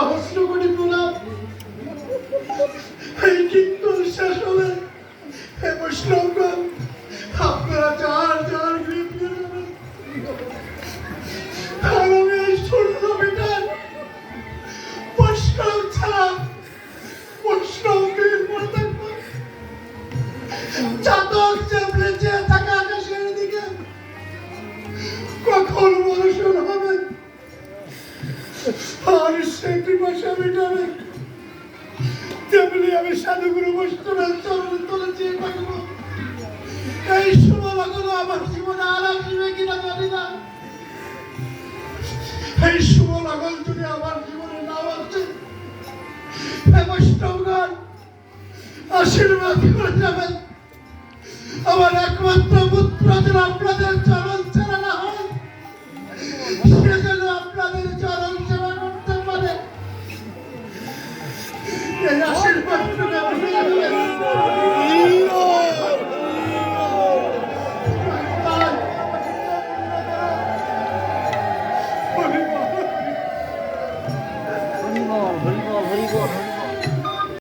সহস্র কোটি প্রণাম এই কীর্তন শেষ হলে হে বৈষ্ণবগণ, আপনারা যার যার গৃহে ফিরে যাবেন। আর আমি বৈষ্ণব ছাড়া বৈষ্ণব চাতক তেমনি আমি সাধুগুরু বৈষ্ণবের চরণ চেয়ে এই শুভ আমার জীবনে কিনা জানি না। এই শুভ যদি আমার জীবনে নাও আসে বৈষ্ণবগণ আশীর্বাদ করে যাবেন। আমার একমাত্র পুত্র এই আশীর্বাদ করে আপনি যাবেন। হরিবল হরিবল হরিবল